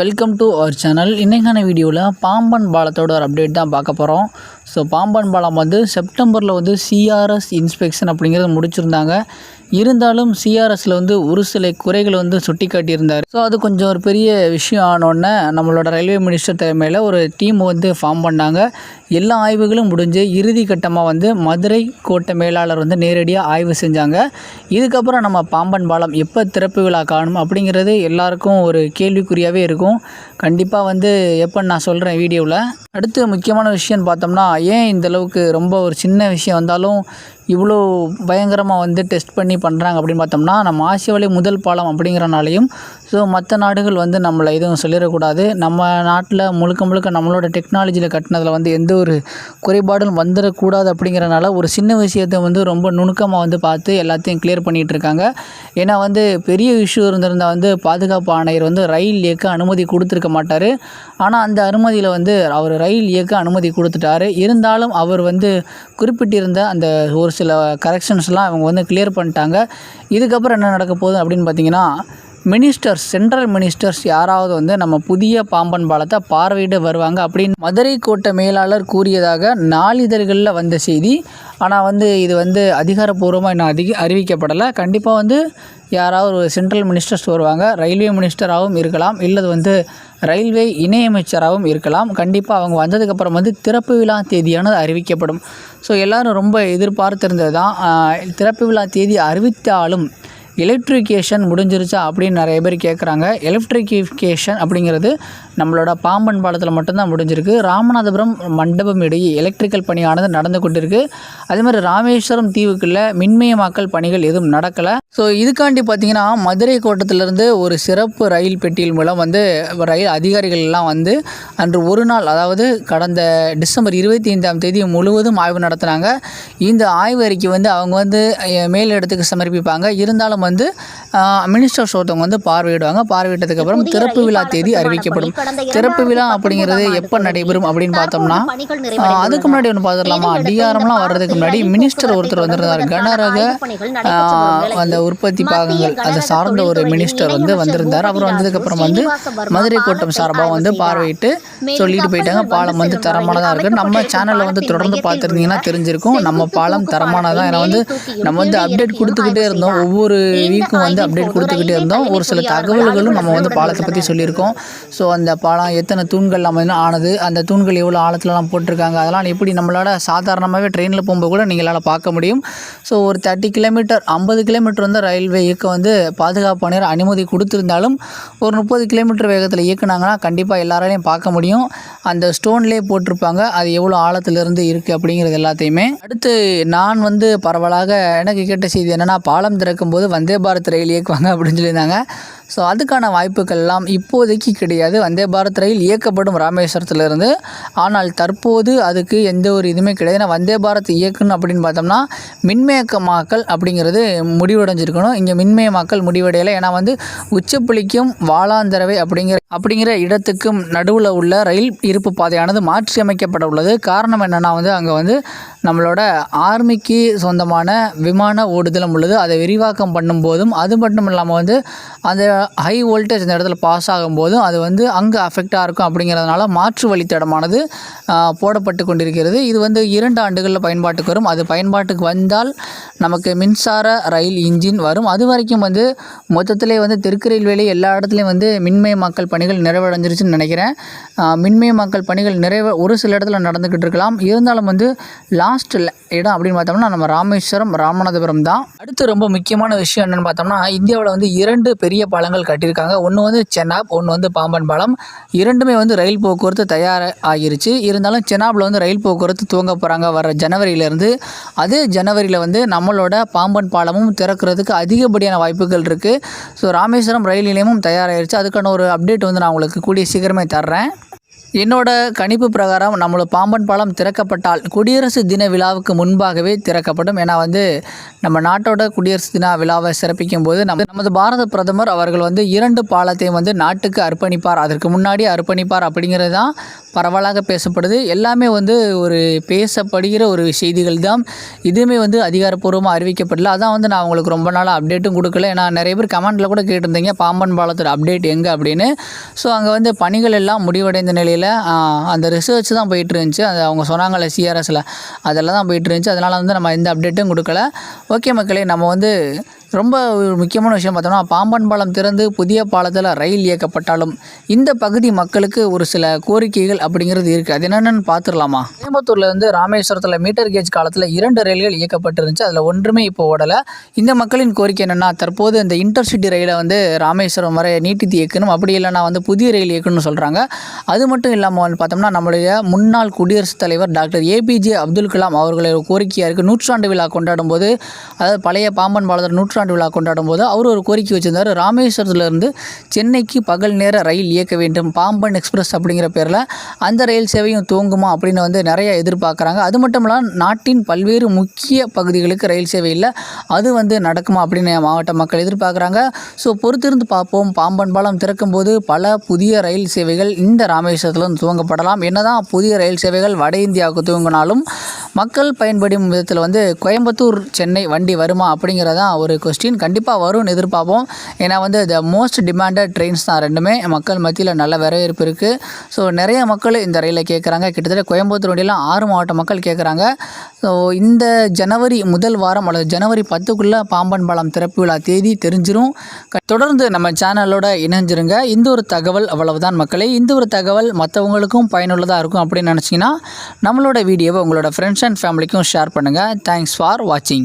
Welcome to our channel இன்றைக்கான வீடியோவில் பாம்பன் பாலத்தோட ஒரு அப்டேட் தான் பார்க்க போகிறோம் ஸோ பாம்பன் பாலம் வந்து செப்டம்பரில் வந்து சிஆர்எஸ் இன்ஸ்பெக்ஷன் அப்படிங்கிறது முடிச்சிருந்தாங்க. இருந்தாலும் சிஆர்எஸில் வந்து ஒரு சில குறைகள் வந்து சுட்டி காட்டியிருந்தார் ஸோ அது கொஞ்சம் ஒரு பெரிய விஷயம் ஆனோடனே நம்மளோட ரயில்வே மினிஸ்டர் தலைமையில் ஒரு டீம் வந்து ஃபார்ம் பண்ணாங்க. எல்லா ஆய்வுகளும் முடிஞ்சு இறுதி கட்டமாக வந்து மதுரை கோட்டை மேலாளர் வந்து நேரடியாக ஆய்வு செஞ்சாங்க. இதுக்கப்புறம் நம்ம பாம்பன் பாலம் எப்போ திறப்பு விழா காணும் அப்படிங்கிறது எல்லாருக்கும் ஒரு கேள்விக்குறியாகவே இருக்கும். கண்டிப்பாக வந்து எப்போ நான் சொல்கிறேன் வீடியோவில் அடுத்து முக்கியமான விஷயம்னு பார்த்தோம்னா ஏன் இந்தளவுக்கு ரொம்ப ஒரு சின்ன விஷயம் வந்தாலும் இவ்வளோ பயங்கரமாக வந்து டெஸ்ட் பண்ணி பண்ணுறாங்க அப்படின்னு பார்த்தோம்னா நம்ம ஆசியாவிலே முதல் பாலம் அப்படிங்கிறனாலையும் ஸோ மற்ற நாடுகள் வந்து நம்மளை எதுவும் சொல்லிடக்கூடாது. நம்ம நாட்டில் முழுக்க முழுக்க நம்மளோட டெக்னாலஜியில் கட்டினதில் வந்து எந்த ஒரு குறைபாடும் வந்துடக்கூடாது அப்படிங்கிறனால ஒரு சின்ன விஷயத்தை வந்து ரொம்ப நுணுக்கமாக வந்து பார்த்து எல்லாத்தையும் கிளியர் பண்ணிகிட்டு இருக்காங்க. ஏன்னா வந்து பெரிய இஷ்யூ இருந்திருந்தால் வந்து பாதுகாப்பு ஆணையர் வந்து ரயில் இயக்க அனுமதி கொடுத்துருக்க மாட்டார். ஆனால் அந்த அனுமதியில் வந்து அவர் ரயில் இயக்க அனுமதி கொடுத்துட்டாரு. இருந்தாலும் அவர் வந்து குறிப்பிட்டிருந்த அந்த ஒரு சில கரெக்ஷன்ஸ்லாம் அவங்க வந்து கிளியர் பண்ணிட்டாங்க. இதுக்கப்புறம் என்ன நடக்க போகுது அப்படின்னு பார்த்தீங்கன்னா மினிஸ்டர்ஸ் சென்ட்ரல் மினிஸ்டர்ஸ் யாராவது வந்து நம்ம புதிய பாம்பன் பாலத்தை பார்வையிட வருவாங்க அப்படின்னு மதுரை கோட்டை மேலாளர் கூறியதாக நாளிதழ்களில் வந்த செய்தி. ஆனால் வந்து இது வந்து அதிகாரப்பூர்வமாக இன்னும் அதிக அறிவிக்கப்படலை. கண்டிப்பாக வந்து யாராவது ஒரு சென்ட்ரல் மினிஸ்டர்ஸ் வருவாங்க. ரயில்வே மினிஸ்டராகவும் இருக்கலாம். இல்லது வந்து ரயில்வே இணையமைச்சராகவும் இருக்கலாம். கண்டிப்பாக அவங்க வந்ததுக்கப்புறம் வந்து திறப்பு விழா தேதியானது அறிவிக்கப்படும். ஸோ எல்லோரும் ரொம்ப எதிர்பார்த்திருந்தது தான் திறப்பு விழா தேதி அறிவித்தாலும் எலக்ட்ரிகேஷன் முடிஞ்சிருச்சா அப்படின்னு நிறைய பேர் கேட்குறாங்க எலக்ட்ரிகிஃபிகேஷன் அப்படிங்கிறது நம்மளோட பாம்பன் பாலத்தில் மட்டும்தான் முடிஞ்சிருக்கு. ராமநாதபுரம் மண்டபம் இடையே எலக்ட்ரிக்கல் பணியானது நடந்து கொண்டிருக்கு. அதே மாதிரி ராமேஸ்வரம் தீவுக்குள்ளே மின்மயமாக்கல் பணிகள் எதுவும் நடக்கலை. ஸோ இதுக்காண்டி பார்த்தீங்கன்னா மதுரை கோட்டத்திலிருந்து ஒரு சிறப்பு ரயில் பெட்டியில் மூலம் வந்து ரயில் அதிகாரிகள் எல்லாம் வந்து அன்று ஒரு நாள் அதாவது கடந்த டிசம்பர் இருபத்தி ஐந்தாம் தேதி முழுவதும் ஆய்வு நடத்தினாங்க. இந்த ஆய்வு அறிக்கை வந்து அவங்க வந்து அஹ், மேலிடத்துக்கு சமர்ப்பிப்பாங்க. இருந்தாலும் வந்து மினிஸ்டர்ஸ் ஒருத்தவங்க வந்து பார்வையிடுவாங்க. பார்வையிட்டதுக்கப்புறம் திறப்பு விழா தேதி அறிவிக்கப்படும். திறப்பு விழா அப்படிங்கிறது எப்போ நடைபெறும் அப்படின்னு பார்த்தோம்னா அதுக்கு முன்னாடி ஒன்று பார்த்துடலாமா? டிஆர்எம்லாம் வர்றதுக்கு முன்னாடி மினிஸ்டர் ஒருத்தர் வந்திருந்தார். கனரக அந்த உற்பத்தி பாகங்கள் அதை சார்ந்த ஒரு மினிஸ்டர் வந்து வந்திருந்தார். அவர் வந்ததுக்கப்புறம் வந்து மதுரை கோட்டம் சார்பாக வந்து பார்வையிட்டு சொல்லிட்டு போயிட்டாங்க. பாலம் வந்து தரமானதாக இருக்குது நம்ம சேனலில் வந்து தொடர்ந்து பார்த்துருந்தீங்கன்னா தெரிஞ்சிருக்கும். நம்ம பாலம் தரமானதான் ஏன்னா வந்து நம்ம வந்து அப்டேட் கொடுத்துக்கிட்டே இருந்தோம். ஒவ்வொரு வீக்கும் வந்து அப்டேட் கொடுத்துக்கிட்டே இருந்தோம். ஒரு சில தகவல்களும் நம்ம வந்து பாலத்தை பற்றி சொல்லியிருக்கோம். ஸோ அந்த பாலம் எத்தனை தூண்கள் நம்ம என்ன ஆனது அந்த தூண்கள் எவ்வளோ ஆழத்துலலாம் போட்டிருக்காங்க அதெல்லாம் எப்படி நம்மளால் சாதாரணமாகவே ட்ரெயினில் போகும்போது கூட நீங்களால் பார்க்க முடியும். ஸோ ஒரு தேர்ட்டி கிலோமீட்டர் ஐம்பது கிலோமீட்டர் வந்து ரயில்வே இயக்கம் வந்து பாதுகாப்பானர் அனுமதி கொடுத்துருந்தாலும் ஒரு முப்பது கிலோமீட்டர் வேகத்தில் இயக்குனாங்கன்னா கண்டிப்பாக எல்லாராலையும் பார்க்க முடியும். அந்த ஸ்டோன்லேயே போட்டிருப்பாங்க. அது எவ்வளோ ஆழத்துலேருந்து இருக்குது அப்படிங்கிறது எல்லாத்தையுமே. அடுத்து நான் வந்து பரவலாக எனக்கு கேட்ட செய்தி என்னென்னா பாலம் திறக்கும்போது வந்தே பாரத் ரயில் இயக்குவாங்க அப்படின்னு சொல்லியிருந்தாங்க. ஸோ அதுக்கான வாய்ப்புகள் எல்லாம் இப்போதைக்கு கிடையாது. வந்தே பாரத் ரயில் இயக்கப்படும் ராமேஸ்வரத்துலேருந்து. ஆனால் தற்போது அதுக்கு எந்த ஒரு இதுவுமே கிடையாது. ஏன்னா வந்தே பாரத் இயக்கணும் அப்படின்னு பார்த்தோம்னா மின்மயக்கமாக்கல் அப்படிங்கிறது முடிவடைஞ்சிருக்கணும். இங்கே மின்மயமாக்கல் முடிவடையலை. ஏன்னா வந்து உச்சப்புளிக்கும் வாளாந்தரவை அப்படிங்கிற அப்படிங்கிற இடத்துக்கும் நடுவில் உள்ள ரயில் இருப்பு பாதையானது மாற்றியமைக்கப்பட உள்ளது. காரணம் என்னென்னா வந்து அங்கே வந்து நம்மளோட ஆர்மிக்கு சொந்தமான விமான ஓடுதலும் உள்ளது. அதை விரிவாக்கம் பண்ணும்போதும் அது மட்டும் இல்லாமல் வந்து அந்த ஹை வோல்டேஜ் அந்த இடத்துல பாஸ் ஆகும்போதும் அது வந்து அங்கே அஃபெக்டாக இருக்கும் அப்படிங்கிறதுனால மாற்று வழித்தடமானது போடப்பட்டு கொண்டிருக்கிறது. இது வந்து இரண்டு ஆண்டுகளில் பயன்பாட்டுக்கு வரும். அது பயன்பாட்டுக்கு வந்தால் நமக்கு மின்சார ரயில் இன்ஜின் வரும். அது வரைக்கும் வந்து மொத்தத்திலே வந்து தெற்கு ரயில்வேலி எல்லா இடத்துலையும் வந்து மின்மயமாக்கல் பணிகள் நிறைவடைஞ்சிருச்சுன்னு நினைக்கிறேன். ஆ, மின்மயமாக்கல் பணிகள் நிறைவ ஒரு சில இடத்துல நடந்துக்கிட்டு இருக்கலாம். இருந்தாலும் வந்து லாங் லாஸ்ட் இடம் அப்படின்னு பார்த்தோம்னா நம்ம ராமேஸ்வரம் ராமநாதபுரம் தான். அடுத்து ரொம்ப முக்கியமான விஷயம் என்னென்னு பார்த்தோம்னா இந்தியாவில் வந்து இரண்டு பெரிய பாலங்கள் கட்டியிருக்காங்க. ஒன்று வந்து சென்னாப் ஒன்று வந்து பாம்பன் பாலம். இரண்டுமே வந்து ரயில் போக்குவரத்து தயார் ஆகிருச்சு. இருந்தாலும் சென்னாப்பில் வந்து ரயில் போக்குவரத்து துவங்க போகிறாங்க வர ஜனவரியிலேருந்து. அதே ஜனவரியில் வந்து நம்மளோட பாம்பன் பாலமும் திறக்கிறதுக்கு அதிகப்படியான வாய்ப்புகள் இருக்குது ஸோ ராமேஸ்வரம் ரயில் நிலையமும் தயாராகிருச்சு அதுக்கான ஒரு அப்டேட் வந்து நான் உங்களுக்கு கூடிய சீக்கிரமே தர்றேன். என்னோட கணிப்பு பிரகாரம் நம்மளோட பாம்பன் பாலம் திறக்கப்பட்டால் குடியரசு தின விழாவுக்கு முன்பாகவே திறக்கப்படும். ஏன்னா வந்து நம்ம நாட்டோட குடியரசு தின விழாவை சிறப்பிக்கும் போது நம்ம நமது பாரத பிரதமர் அவர்கள் வந்து இரண்டு பாலத்தையும் வந்து நாட்டுக்கு அர்ப்பணிப்பார். அதற்கு முன்னாடி அர்ப்பணிப்பார் அப்படிங்கிறது தான் பரவலாக பேசப்படுது. எல்லாமே வந்து ஒரு பேசப்படுகிற ஒரு செய்திகள் தான். இதுவுமே வந்து அதிகாரப்பூர்வமாக அறிவிக்கப்படல. அதான் வந்து நான் உங்களுக்கு ரொம்ப நாளாக அப்டேட்டும் கொடுக்கல. ஏன்னா நிறைய பேர் கமெண்ட்டில் கூட கேட்டிருந்தீங்க பாம்பன் பாலத்தோட அப்டேட் எங்கே அப்படின்னு. ஸோ அங்கே வந்து பணிகள் எல்லாம் முடிவடைந்த நிலையில் அந்த ரிசர்ச் தான் போயிட்டு இருந்துச்சு அது அவங்க சொன்னாங்கல்ல சிஆர்எஸில் அதெல்லாம் தான் போயிட்டு இருந்துச்சு அதனால் வந்து நம்ம எந்த அப்டேட்டும் கொடுக்கல. ஓகே மக்களே நம்ம வந்து ரொம்ப ஒரு முக்கியமான விஷயம் பார்த்தோம்னா பாம்பன் பாலம் திறந்து புதிய பாலத்தில் ரயில் இயக்கப்பட்டாலும் இந்த பகுதி மக்களுக்கு ஒரு சில கோரிக்கைகள் அப்படிங்கிறது இருக்குது அது என்னென்னு பார்த்துடலாமா? கோயம்புத்தூரில் இருந்து ராமேஸ்வரத்தில் மீட்டர் கேஜ் காலத்தில் இரண்டு ரயில்கள் இயக்கப்பட்டிருந்துச்சு. அதில் ஒன்றுமே இப்போ ஓடலை. இந்த மக்களின் கோரிக்கை என்னென்னா தற்போது இந்த இன்டர்சிட்டி ரயிலை வந்து ராமேஸ்வரம் வரை நீட்டித்து இயக்கணும். அப்படி இல்லைன்னா வந்து புதிய ரயில் இயக்கணும்னு சொல்கிறாங்க அது மட்டும் இல்லாமல் வந்து பார்த்தோம்னா நம்மளுடைய முன்னாள் குடியரசுத் தலைவர் டாக்டர் ஏபிஜே அப்துல் கலாம் அவர்களுடைய கோரிக்கையாக இருக்குது நூற்றாண்டு விழா கொண்டாடும் போது அதாவது பழைய பாம்பன் பாலத்தில் நூற்றாண்டு விழா கொண்டாடும் போது அவர் ஒரு கோரிக்கை வச்சிருந்தார் ராமேஸ்வரத்துலேருந்து சென்னைக்கு பகல் நேர ரயில் இயக்க வேண்டும் பாம்பன் எக்ஸ்பிரஸ் அப்படிங்கிற பேரில் அந்த ரயில் சேவையும் துவங்குமா அப்படின்னு வந்து நிறைய எதிர்பார்க்குறாங்க. அது மட்டும் இல்லாமல் நாட்டின் பல்வேறு முக்கிய பகுதிகளுக்கு ரயில் சேவை இல்லை அது வந்து நடக்குமா அப்படின்னு மாவட்ட மக்கள் எதிர்பார்க்குறாங்க. ஸோ பொறுத்திருந்து பார்ப்போம். பாம்பன் பாலம் திறக்கும் போது பல புதிய ரயில் சேவைகள் இந்த ராமேஸ்வரத்தில் துவங்கப்படலாம். என்னதான் புதிய ரயில் சேவைகள் வட இந்தியாவுக்கு துவங்கினாலும் மக்கள் பயன்படும் விதத்தில் வந்து கோயம்புத்தூர் சென்னை வண்டி வருமா அப்படிங்கிறதான் ஒரு கொஸ்டின் கண்டிப்பாக வரும்னு எதிர்பார்ப்போம். ஏன்னா வந்து த மோஸ்ட் டிமாண்டட் ட்ரெயின்ஸ் தான் ரெண்டுமே. மக்கள் மத்தியில் நல்ல வரவேற்பு இருக்குது ஸோ நிறைய மக்கள் இந்த ரயிலை கேட்குறாங்க கிட்டத்தட்ட கோயம்புத்தூர் வண்டியெலாம் ஆறு மாவட்ட மக்கள் கேட்குறாங்க ஸோ இந்த ஜனவரி முதல் வாரம் அல்லது ஜனவரி பத்துக்குள்ளே பாம்பன் பாலம் திறப்பு விழா தேதி தெரிஞ்சிடும் தொடர்ந்து நம்ம சேனலோட இணைஞ்சிருங்க. இந்த ஒரு தகவல் அவ்வளவுதான் மக்களே. இந்த ஒரு தகவல் மற்றவங்களுக்கும் பயனுள்ளதாக இருக்கும் அப்படின்னு நினச்சிங்கன்னா நம்மளோட வீடியோவை உங்களோட ஃப்ரெண்ட்ஸ் அண்ட் ஃபேமிலிக்கும் ஷேர் பண்ணுங்கள் தேங்க்ஸ் ஃபார் வாட்சிங்